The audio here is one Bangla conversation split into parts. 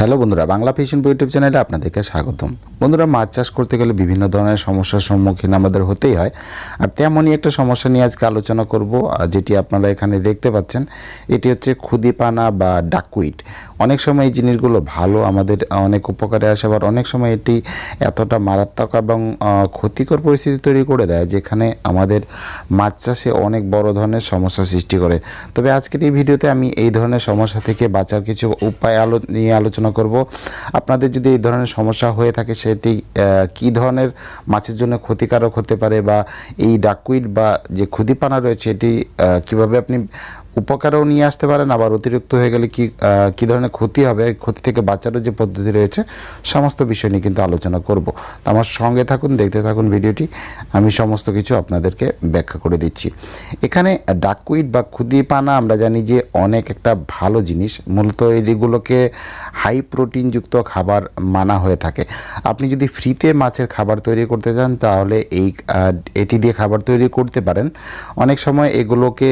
হ্যালো বন্ধুরা, বাংলা ফিশন ইউটিউব চ্যানেলে আপনাদেরকে স্বাগতম। বন্ধুরা, মাছ চাষ করতে গেলে বিভিন্ন ধরনের সমস্যার সম্মুখীন আমাদের হতেই হয়। আর তেমনই একটা সমস্যা নিয়ে আজকে আলোচনা করব যেটি আপনারা এখানে দেখতে পাচ্ছেন। এটি হচ্ছে খুদিপানা বা ডাকুইট। অনেক সময় এই জিনিসগুলো ভালো আমাদের অনেক উপকারে আসে, আবার অনেক সময় এটি এতটা মারাত্মক এবং ক্ষতিকর পরিস্থিতি তৈরি করে দেয়, যেখানে আমাদের মাছ চাষে অনেক বড় ধরনের সমস্যা সৃষ্টি করে। তবে আজকের এই ভিডিওতে আমি এই ধরনের সমস্যা থেকে বাঁচার কিছু উপায় আলো, নিয়ে আলোচনা করব। আপনাদের যদি এই ধরনের সমস্যা হয়ে থাকে, সেটি কি ধরনের মাছের জন্য ক্ষতিকারক হতে পারে বা এই ডাকুইট বা যে ক্ষুদিপানা রয়েছে, এটি কীভাবে আপনি উপকারও নিয়ে আসতে পারেন, আবার অতিরিক্ত হয়ে গেলে কি কী ধরনের ক্ষতি হবে ক্ষতি থেকে বাঁচারও যে পদ্ধতি রয়েছে, সমস্ত বিষয় নিয়ে কিন্তু আলোচনা করব। তো আমার সঙ্গে থাকুন, দেখতে থাকুন ভিডিওটি, আমি সমস্ত কিছু আপনাদেরকে ব্যাখ্যা করে দিচ্ছি। এখানে ডাকুইট বা ক্ষুদিপানা আমরা জানি যে অনেক একটা ভালো জিনিস, মূলত এগুলোকে হাই প্রোটিনযুক্ত খাবার মানা হয়ে থাকে। আপনি যদি ফ্রিতে মাছের খাবার তৈরি করতে চান, তাহলে এই এটি দিয়ে খাবার তৈরি করতে পারেন। অনেক সময় এগুলোকে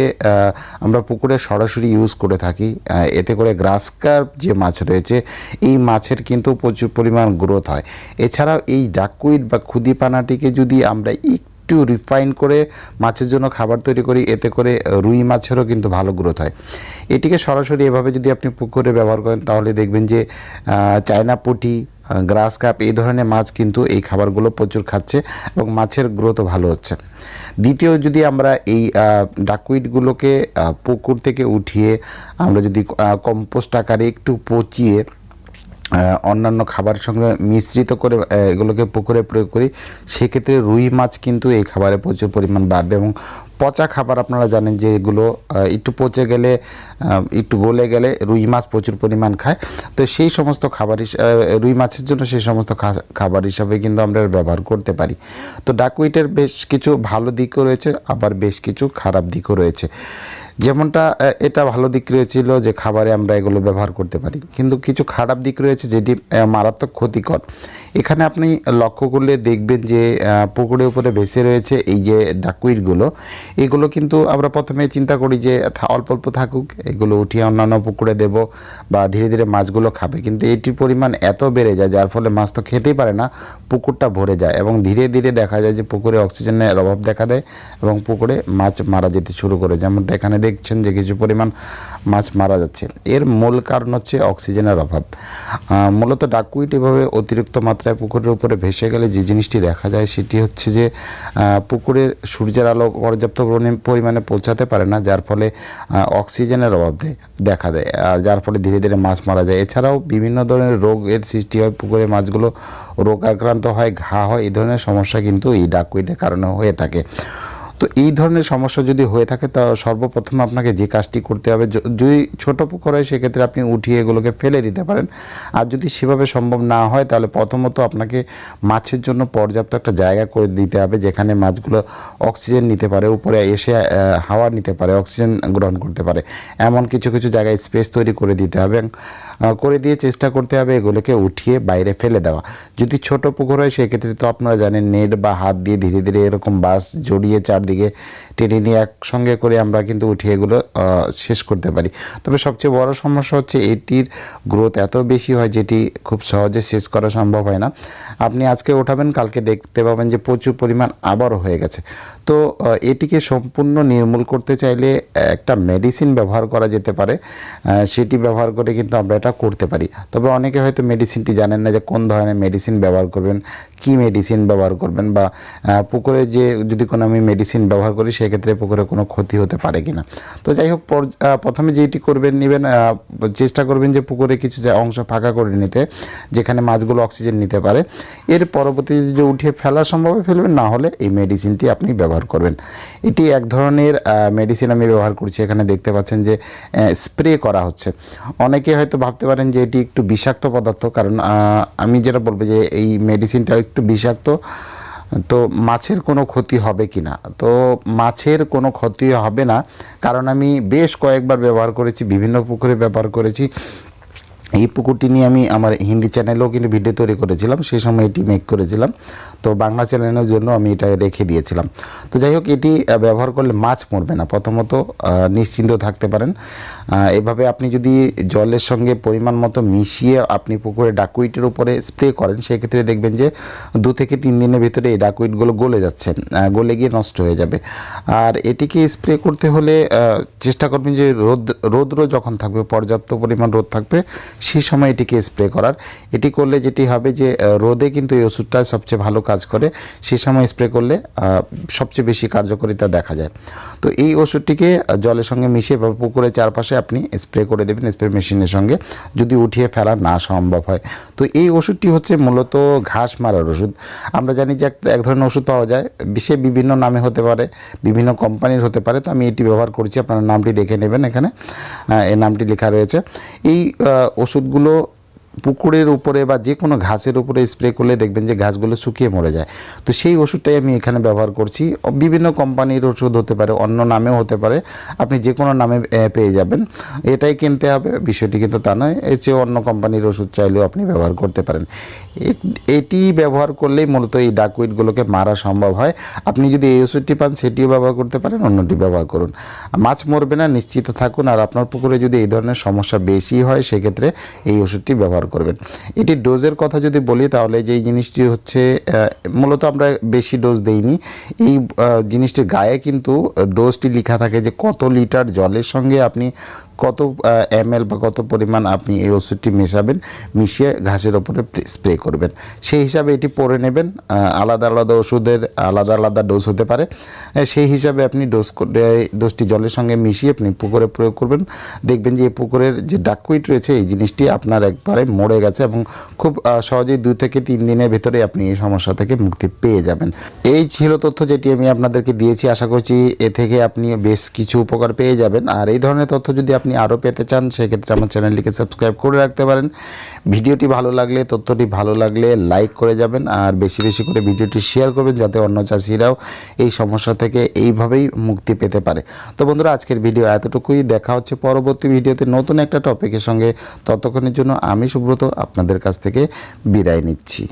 আমরা পুকুরে সরাসরি ইউজ করে থাকি। এতে করে গ্রাস কার্প যে মাছ রয়েছে, এই মাছের কিন্তু প্রচুর পরিমাণ গ্রোথ হয়। এছাড়াও এই ডাকুইট বা ক্ষুদিপানাটিকে যদি আমরা একটু রিফাইন করে মাছের জন্য খাবার তৈরি করি, এতে করে রুই মাছেরও কিন্তু ভালো গ্রোথ হয়। এটিকে সরাসরি এভাবে যদি আপনি পুকুরে ব্যবহার করেন, তাহলে দেখবেন যে চায়না পুঁটি গ্রাস কাপ, এই ধরনের মাছ কিন্তু এই খাবারগুলো প্রচুর খাচ্ছে এবং মাছের গ্রোথও ভালো হচ্ছে। দ্বিতীয় যদি আমরা এই ডাকুইটগুলোকে পুকুর থেকে উঠিয়ে আমরা যদি কম্পোস্ট আকারে একটু পচিয়ে অন্যান্য খাবারের সঙ্গে মিশ্রিত করে এগুলোকে পুকুরে প্রয়োগ করি, সেক্ষেত্রে রুই মাছ কিন্তু এই খাবারে প্রচুর পরিমাণ বাড়বে এবং পচা খাবার আপনারা জানেন যে এগুলো একটু পচে গেলে একটু গলে গেলে রুই মাছ প্রচুর পরিমাণ খায়। তো সেই সমস্ত খাবার রুই মাছের জন্য সেই সমস্ত খাবার হিসাবে কিন্তু আমরা ব্যবহার করতে পারি। তো ডাকুইটের বেশ কিছু ভালো দিকও রয়েছে, আবার বেশ কিছু খারাপ দিকও রয়েছে। যেমনটা এটা ভালো দিক রয়েছিল যে খাবারে আমরা এগুলো ব্যবহার করতে পারি। কিন্তু কিছু খারাপ দিক রয়েছে যেটি মারাত্মক ক্ষতিকর। এখানে আপনি লক্ষ্য করলে দেখবেন যে পুকুরের উপরে ভেসে রয়েছে এই যে ডাকুইটগুলো, এগুলো কিন্তু আমরা প্রথমে চিন্তা করি যে অল্প অল্প থাকুক, এগুলো উঠিয়ে অন্যান্য পুকুরে দেব বা ধীরে ধীরে মাছগুলো খাবে। কিন্তু এটির পরিমাণ এত বেড়ে যায়, যার ফলে মাছ তো খেতেই পারে না, পুকুরটা ভরে যায় এবং ধীরে ধীরে দেখা যায় যে পুকুরে অক্সিজেনের অভাব দেখা দেয় এবং পুকুরে মাছ মারা যেতে শুরু করে। যেমনটা এখানে দেখছেন যে কিছু পরিমাণ মাছ মারা যাচ্ছে। এর মূল কারণ হচ্ছে অক্সিজেনের অভাব। মূলত ডাকুইট এভাবে অতিরিক্ত মাত্রায় পুকুরের উপরে ভেসে গেলে যে জিনিসটি দেখা যায় সেটি হচ্ছে যে আহ, পুকুরের সূর্যের আলো পর্যাপ্ত পরিমাণে- পৌঁছাতে পারে না যার ফলে অক্সিজেনের অভাব দেখা দেয়। আর যার ফলে ধীরে ধীরে মাছ মারা যায়। এছাড়াও বিভিন্ন ধরনের রোগের সৃষ্টি হয়। পুকুরে মাছগুলো রোগ আক্রান্ত হয় ঘা হয়। এই ধরনের সমস্যা কিন্তু এই ডাকুইটের কারণে হয়ে থাকে। তো এই ধরনের সমস্যা যদি হয়ে থাকে, তা সর্বপ্রথম আপনাকে যে কাজটি করতে হবে যদি ছোট পুকুর হয়, সেক্ষেত্রে আপনি উঠিয়ে এগুলোকে ফেলে দিতে পারেন। আর যদি সেভাবে সম্ভব না হয়, তাহলে প্রথমত আপনাকে মাছের জন্য পর্যাপ্ত একটা জায়গা করে দিতে হবে, যেখানে মাছগুলো অক্সিজেন নিতে পারে, উপরে এসে হাওয়া নিতে পারে, অক্সিজেন গ্রহণ করতে পারে। এমন কিছু কিছু জায়গায় স্পেস তৈরি করে দিতে হবে করে দিয়ে চেষ্টা করতে হবে এগুলোকে উঠিয়ে বাইরে ফেলে দেওয়া। যদি ছোট পুকুর হয়, সেক্ষেত্রে তো আপনারা জানেন, নেট বা হাত দিয়ে ধীরে ধীরে এরকম বাস জড়িয়ে চারদিকে টেনে নিয়ে একসঙ্গে করে আমরা কিন্তু উঠিয়ে এগুলো শেষ করতে পারি। তবে সবচেয়ে বড় সমস্যা হচ্ছে এটির গ্রোথ এত বেশি হয় যেটি খুব সহজে শেষ করা সম্ভব হয় না। আপনি আজকে ওঠাবেন, কালকে দেখতে পাবেন যে প্রচুর পরিমাণ আবারও হয়ে গেছে। তো এটিকে সম্পূর্ণ নির্মূল করতে চাইলে একটা মেডিসিন ব্যবহার করা যেতে পারে সেটি ব্যবহার করে কিন্তু আমরা এটা করতে পারি। তবে অনেকে হয়তো মেডিসিনটি জানেন না যে কোন ধরনের মেডিসিন ব্যবহার করবেন, কি মেডিসিন ব্যবহার করবেন বা পুকুরে যে যদি কোনো আমি মেডিসিন ব্যবহার করি, সেক্ষেত্রে পুকুরে কোনো ক্ষতি হতে পারে কি না তো যাই হোক প্রথমে যেটি করবেন, নেবেন চেষ্টা করবেন যে পুকুরে কিছু অংশ ফাঁকা করে নিতে, যেখানে মাছগুলো অক্সিজেন নিতে পারে। এর পরবর্তীতে যে উঠিয়ে ফেলা সম্ভব ফেলবেন, না হলে এই মেডিসিনটি আপনি ব্যবহার করবেন। এটি এক ধরনের মেডিসিন আমি ব্যবহার করছি। এখানে দেখতে পাচ্ছেন যে স্প্রে করা হচ্ছে। অনেকে হয়তো ভাবতে পারেন যে এটি একটু বিষাক্ত পদার্থ, কারণ আমি যেটা বলব যে এই মেডিসিনটা একটু বিষাক্ত। তো মাছের কোনো ক্ষতি হবে কি না তো মাছের কোনো ক্ষতি হবে না। কারণ আমি বেশ কয়েকবার ব্যবহার করেছি, বিভিন্ন পুকুরে ব্যবহার করেছি। এই পুকুরটি নিয়ে আমি আমার হিন্দি চ্যানেলেও কিন্তু ভিডিও তৈরি করেছিলাম, সেই সময় এটি মেক করেছিলাম। তো বাংলা চ্যানেলের জন্য আমি এটা রেখে দিয়েছিলাম। তো যাই হোক, এটি ব্যবহার করলে মাছ মরবে না। প্রথমত নিশ্চিন্ত থাকতে পারেন। এভাবে আপনি যদি জলের সঙ্গে পরিমাণ মতো মিশিয়ে আপনি পুকুরে ডাকুইটের উপরে স্প্রে করেন, সেক্ষেত্রে দেখবেন যে দু থেকে তিন দিনের ভিতরে এই ডাকুইটগুলো গলে যাচ্ছে গলে গিয়ে নষ্ট হয়ে যাবে। আর এটিকে স্প্রে করতে হলে চেষ্টা করবেন যে রোদ, রৌদ্র যখন থাকবে, পর্যাপ্ত পরিমাণ রোদ থাকবে সেই সময় এটিকে স্প্রে করার। এটি করলে যেটি হবে যে রোদে কিন্তু এই ওষুধটা সবচেয়ে ভালো কাজ করে। সেই সময় স্প্রে করলে সবচেয়ে বেশি কার্যকারিতা দেখা যায়। তো এই ওষুধটিকে জলের সঙ্গে মিশিয়ে বা পুকুরের চারপাশে আপনি স্প্রে করে দেবেন স্প্রে মেশিনের সঙ্গে। যদি উঠিয়ে ফেলা না সম্ভব হয়। তো এই ওষুধটি হচ্ছে মূলত ঘাস মারার ওষুধ। আমরা জানি যে, এক- ধরনের ওষুধ পাওয়া যায়। সে বিভিন্ন নামে হতে পারে, বিভিন্ন কোম্পানির হতে পারে। তো আমি এটি ব্যবহার করছি, আপনারা নামটি দেখে নেবেন এখানে। এই নামটি লেখা রয়েছে। এই ওষুধগুলো পুকুরের উপরে বা যে কোনো ঘাসের উপরে স্প্রে করলে দেখবেন যে ঘাসগুলো শুকিয়ে মরে যায়। তো সেই ওষুধটাই আমি এখানে ব্যবহার করছি। বিভিন্ন কোম্পানির ওষুধ হতে পারে, অন্য নামেও হতে পারে। আপনি যে কোনো নামে পেয়ে যাবেন। এটাই কিনতে হবে, বিষয়টি কিন্তু তা নয়। এর চেয়ে অন্য কোম্পানির ওষুধ চাইলেও আপনি ব্যবহার করতে পারেন। এটি ব্যবহার করলেই মূলত এই ডাকুইটগুলোকে মারা সম্ভব হয়। আপনি যদি এই ওষুধটি পান, সেটিও ব্যবহার করতে পারেন, অন্যটি ব্যবহার করুন। মাছ মরবে না, নিশ্চিত থাকুন। আর আপনার পুকুরে যদি এই ধরনের সমস্যা বেশি হয়, সেক্ষেত্রে এই ওষুধটি ব্যবহার করবেন। এটি ডোজের কথা যদি বলি, তাহলে যেই জিনিসটি হচ্ছে মূলত আমরা বেশি ডোজ দেইনি। এই জিনিসটির গায়ে কিন্তু ডোজটি লেখা থাকে যে কত লিটার জলের সঙ্গে আপনি কত এম বা কত পরিমাণ আপনি এই ওষুধটি মেশাবেন, মিশিয়ে ঘাসের ওপরে স্প্রে করবেন। সেই হিসাবে এটি পরে নেবেন আলাদা আলাদা ওষুধের আলাদা আলাদা ডোজ হতে পারে। সেই হিসাবে আপনি ডোজ ডোজটি জলের সঙ্গে মিশিয়ে আপনি পুকুরে প্রয়োগ করবেন। দেখবেন যে এই পুকুরের যে ডাকুইট রয়েছে, এই জিনিসটি আপনার একবারে মরে গেছে এবং খুব সহজেই দুই থেকে তিন দিনের ভিতরে আপনি এই সমস্যা থেকে মুক্তি পেয়ে যাবেন। এই ছিল তথ্য যেটি আমি আপনাদেরকে দিয়েছি। আশা করছি এ থেকে আপনি বেশ কিছু উপকার পেয়ে যাবেন। আর এই ধরনের তথ্য যদি আপনি আরও পেতে চান, সেক্ষেত্রে আমার চ্যানেলটিকে সাবস্ক্রাইব করে রাখতে পারেন। ভিডিওটি ভালো লাগলে, তথ্যটি ভালো লাগলে লাইক করে যাবেন আর বেশি বেশি করে ভিডিওটি শেয়ার করবেন যাতে অন্য চাষিরাও এই সমস্যা থেকে এইভাবেই মুক্তি পেতে পারে। তো বন্ধুরা, আজকের ভিডিও এতটুকুই। দেখা হচ্ছে পরবর্তী ভিডিওতে নতুন একটা টপিকের সঙ্গে। ততক্ষণের জন্য আমি সুব্রত আপনাদের কাছ থেকে বিদায় নিচ্ছি।